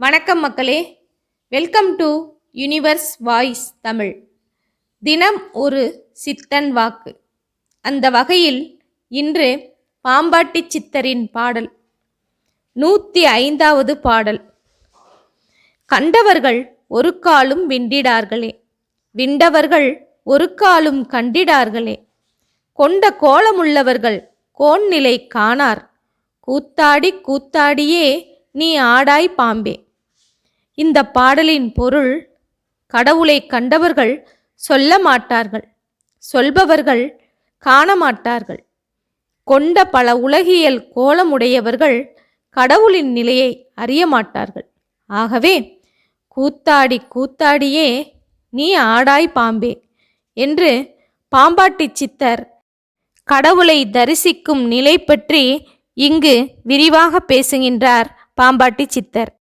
வணக்கம் மக்களே. Welcome to Universe Voice Tamil. தினம் ஒரு சித்தன் வாக்கு. அந்த வகையில் இன்று பாம்பாட்டி சித்தரின் பாடல். நூற்றி ஐந்தாவது பாடல். கண்டவர்கள் ஒரு காலும் விண்டிடார்களே. விண்டவர்கள் ஒரு காலும் கண்டிடார்களே. கொண்ட கோலமுள்ளவர்கள் கோன்நிலை காணார். கூத்தாடி கூத்தாடியே நீ ஆடாய் பாம்பே. இந்த பாடலின் பொருள் கடவுளை கண்டவர்கள் சொல்ல மாட்டார்கள் சொல்பவர்கள் காண மாட்டார்கள். கொண்ட பல உலகியல் கோலமுடையவர்கள் கடவுளின் நிலையை அறிய மாட்டார்கள். ஆகவே கூத்தாடி கூத்தாடியே நீ ஆடாய் பாம்பே என்று பாம்பாட்டி சித்தர் கடவுளை தரிசிக்கும் நிலை பற்றி இங்கு விரிவாக பேசுகின்றார் பாம்பாட்டி சித்தர்.